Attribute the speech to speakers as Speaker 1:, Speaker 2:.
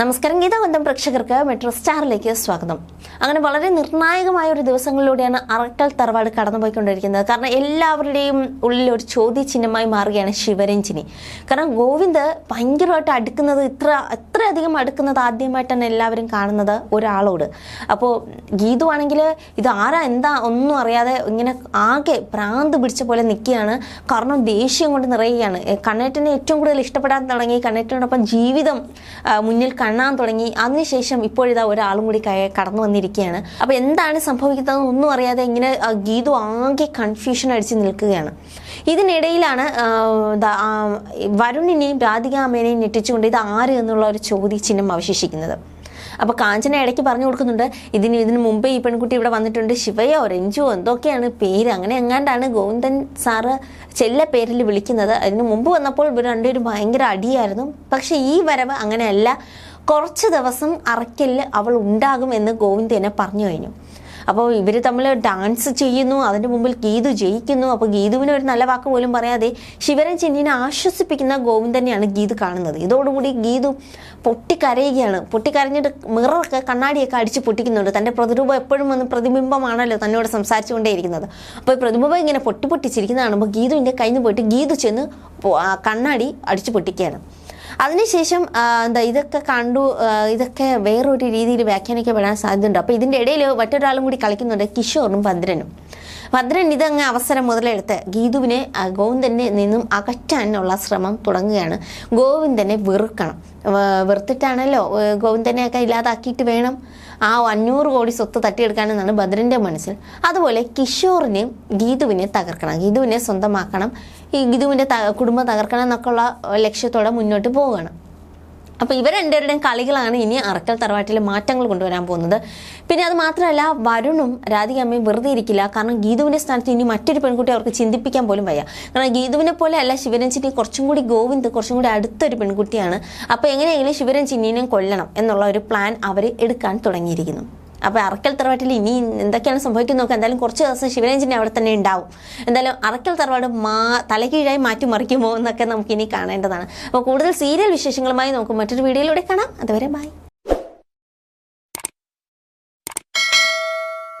Speaker 1: നമസ്കാരം. ഗീതാബന്ധം പ്രേക്ഷകർക്ക് മെട്രോ സ്റ്റാറിലേക്ക് സ്വാഗതം. അങ്ങനെ വളരെ നിർണായകമായ ഒരു ദിവസങ്ങളിലൂടെയാണ് അറക്കൽ തറവാട് കടന്നുപോയിക്കൊണ്ടിരിക്കുന്നത്. കാരണം എല്ലാവരുടെയും ഉള്ളിൽ ഒരു ചോദ്യചിഹ്നമായി മാറുകയാണ് ശിവരഞ്ജിനി. കാരണം ഗോവിന്ദ് ഭയങ്കരമായിട്ട് അടുക്കുന്നത് ഇത്ര അത്രയധികം അടുക്കുന്നത് ആദ്യമായിട്ടാണ് എല്ലാവരും കാണുന്നത് ഒരാളോട്. അപ്പോൾ ഗീതു ആണെങ്കിൽ ഇത് ആരാ എന്താ ഒന്നും അറിയാതെ ഇങ്ങനെ ആകെ പ്രാന്ത് പിടിച്ച പോലെ നിൽക്കുകയാണ്. കാരണം ദേഷ്യം കൊണ്ട് നിറയുകയാണ്. കണ്ണേറ്റനെ ഏറ്റവും കൂടുതൽ ഇഷ്ടപ്പെടാൻ തുടങ്ങി കണ്ണേട്ടനോടൊപ്പം ജീവിതം മുന്നിൽ കാണാൻ തുടങ്ങി. അതിനുശേഷം ഇപ്പോഴിതാ ഒരാളും കൂടി കടന്നു വന്നിരിക്കുകയാണ്. അപ്പോൾ എന്താണ് സംഭവിക്കുന്നത് ഒന്നും അറിയാതെ ഇങ്ങനെ ഗീതു ആകെ കൺഫ്യൂഷൻ അടിച്ച് നിൽക്കുകയാണ്. ഇതിനിടയിലാണ് വരുണിനെയും രാധികാമേനെയും ഞെട്ടിച്ചുകൊണ്ട് ഇത് ആര് എന്നുള്ള ഒരു ചോദ്യചിഹ്നം അവശേഷിക്കുന്നത്. അപ്പോൾ കാഞ്ചന ഇടയ്ക്ക് പറഞ്ഞു കൊടുക്കുന്നുണ്ട് ഇതിന് ഇതിന് മുമ്പേ ഈ പെൺകുട്ടി ഇവിടെ വന്നിട്ടുണ്ട് ശിവയോ രഞ്ജുവോ എന്തൊക്കെയാണ് പേര്? അങ്ങനെ എങ്ങാണ്ടാണ് ഗോവിന്ദൻ സാറ് ചെല്ല പേരിൽ വിളിക്കുന്നത്. അതിന് മുമ്പ് വന്നപ്പോൾ ഇവർ രണ്ടുപേരും ഭയങ്കര അടിയായിരുന്നു. പക്ഷെ ഈ വരവ് അങ്ങനെയല്ല. കുറച്ച് ദിവസം അറയ്ക്കലിൽ അവൾ ഉണ്ടാകും എന്ന് ഗോവിന്ദ് എന്നെ പറഞ്ഞു കഴിഞ്ഞു. അപ്പോൾ ഇവർ തമ്മിൽ ഡാൻസ് ചെയ്യുന്നു അതിന്റെ മുമ്പിൽ ഗീതു ജയിക്കുന്നു. അപ്പോൾ ഗീതുവിന് ഒരു നല്ല വാക്ക് പോലും പറയാതെ ശിവരൻ ചെന്നിനെ ആശ്വസിപ്പിക്കുന്ന ഗോവിന്ദനെയാണ് ഗീതു കാണുന്നത്. ഇതോടുകൂടി ഗീതു പൊട്ടിക്കരയുകയാണ്. പൊട്ടിക്കരഞ്ഞിട്ട് മിററൊക്കെ കണ്ണാടിയൊക്കെ അടിച്ച് പൊട്ടിക്കുന്നുണ്ട്. തന്റെ പ്രതിരൂപം എപ്പോഴും വന്ന് പ്രതിബിംബമാണല്ലോ തന്നോട് സംസാരിച്ചുകൊണ്ടേയിരിക്കുന്നത്. അപ്പോൾ ഈ പ്രതിബിംബം ഇങ്ങനെ പൊട്ടി പൊട്ടിച്ചിരിക്കുന്ന കാണുമ്പോൾ ഗീതുവിന്റെ കയ്യിൽ നിന്ന് പോയിട്ട് ഗീതു ചെന്ന് കണ്ണാടി അടിച്ച് പൊട്ടിക്കുകയാണ്. അതിനുശേഷം എന്താ ഇതൊക്കെ കണ്ടു ഇതൊക്കെ വേറൊരു രീതിയിൽ വ്യാഖ്യാനിക്കപ്പെടാൻ സാധ്യതയുണ്ട്. അപ്പോൾ ഇതിന്റെ ഇടയിൽ മറ്റൊരാളും കൂടി കളിക്കുന്നുണ്ട് കിഷോറും ഭദ്രനും ഭദ്രൻ ഇതങ്ങ് അവസരം മുതലെടുത്ത് ഗീതുവിനെ ഗോവിന്ദനെ നിന്നും അകറ്റാനുള്ള ശ്രമം തുടങ്ങുകയാണ്. ഗോവിന്ദനെ വെറുക്കണം. വെറുത്തിട്ടാണല്ലോ ഗോവിന്ദനെയൊക്കെ ഇല്ലാതാക്കിയിട്ട് വേണം. ആ അഞ്ഞൂറ് കോടി സ്വത്ത് തട്ടിയെടുക്കാനെന്നാണ് ഭദ്രന്റെ മനസ്സിൽ. അതുപോലെ കിഷോറിനെ ഗീതുവിനെ തകർക്കണം. ഗീതുവിനെ സ്വന്തമാക്കണം. ഈ ഗീതുവിന്റെ കുടുംബം തകർക്കണം എന്നൊക്കെയുള്ള ലക്ഷ്യത്തോടെ മുന്നോട്ട് പോവുകയാണ്. അപ്പോൾ ഇവർ രണ്ടുപേരുടെയും കളികളാണ് ഇനി അറക്കൽ തറവാട്ടിലെ മാറ്റങ്ങൾ കൊണ്ടുവരാൻ പോകുന്നത്. പിന്നെ അത് മാത്രമല്ല വരുണും രാധികമ്മയും വെറുതെ ഇരിക്കില്ല. കാരണം ഗീതുവിന്റെ സ്ഥാനത്ത് ഇനി മറ്റൊരു പെൺകുട്ടി അവർക്ക് ചിന്തിപ്പിക്കാൻ പോലും വയ്യ. കാരണം ഗീതുവിനെ പോലെ അല്ല ശിവരഞ്ജിനി കുറച്ചും കൂടി ഗോവിന്ദ് കുറച്ചും കൂടി അടുത്തൊരു പെൺകുട്ടിയാണ്. അപ്പോൾ എങ്ങനെയെങ്കിലും ശിവരഞ്ജിനിയെ കൊല്ലണം എന്നുള്ള ഒരു പ്ലാൻ അവർ എടുക്കാൻ തുടങ്ങിയിരിക്കുന്നു. അപ്പോൾ അറക്കൽ തറവാട്ടിൽ ഇനി എന്തൊക്കെയാണ് സംഭവിക്കുന്നത് നോക്കാം. എന്തായാലും കുറച്ച് ദിവസം ശിവരഞ്ജിനെ അവിടെ തന്നെ ഉണ്ടാവും. എന്തായാലും അറക്കൽ തറവാട് മാ തലകീഴായി മാറ്റിമറിക്കുമോ എന്നൊക്കെ നമുക്കിനി കാണേണ്ടതാണ്. അപ്പോൾ കൂടുതൽ സീരിയൽ വിശേഷങ്ങളുമായി നമുക്ക് മറ്റൊരു വീഡിയോയിലൂടെ കാണാം. അതുവരെ ബൈ